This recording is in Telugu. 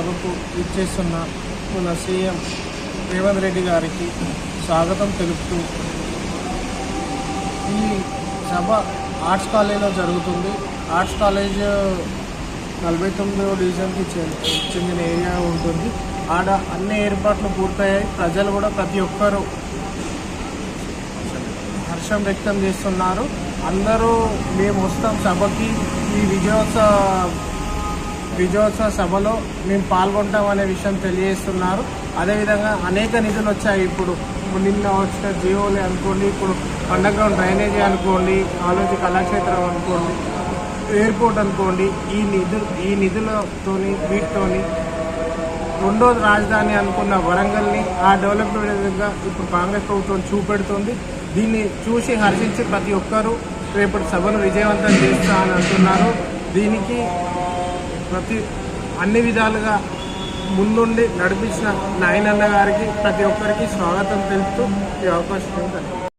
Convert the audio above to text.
సభకు ఇచ్చేస్తున్న మన సీఎం రేవంత్ రెడ్డి గారికి స్వాగతం తెలుపుతూ ఈ సభ ఆర్ట్స్ కాలేజీలో జరుగుతుంది. ఆర్ట్స్ కాలేజ్ నలభై తొమ్మిదో డివిజన్కి చె- చెందిన ఏరియా ఉంటుంది. ఆడ అన్ని ఏర్పాట్లు పూర్తయ్యాయి. ప్రజలు కూడా ప్రతి ఒక్కరూ హర్షం వ్యక్తం చేస్తున్నారు. అందరూ మేము వస్తాం సభకి. ఈ విజయోత్సవ విజయోత్సవ సభలో మేము పాల్గొంటాం అనే విషయం తెలియజేస్తున్నారు. అదేవిధంగా అనేక నిధులు వచ్చాయి. ఇప్పుడు నిన్న వచ్చిన జియోలు అనుకోండి ఇప్పుడు అండర్ గ్రౌండ్ డ్రైనేజీ అనుకోండి ఆలోచి కళాక్షేత్రం అనుకోండి ఎయిర్పోర్ట్ అనుకోండి ఈ నిధులు ఈ నిధులతోని వీటితోని రెండో రాజధాని అనుకున్న వరంగల్ని ఆ డెవలప్మెంట్ విధంగా ఇప్పుడు కాంగ్రెస్ ప్రభుత్వం చూపెడుతుంది. దీన్ని చూసి హర్షించి ప్రతి ఒక్కరూ రేపటి సభను విజయవంతం చేస్తా అని అంటున్నారు. దీనికి ప్రతి అన్ని విధాలుగా ముందుండి నడిపించిన నాయనన్న గారికి ప్రతి ఒక్కరికి స్వాగతం తెలుపుతూ ఈ అవకాశం ఉంటుంది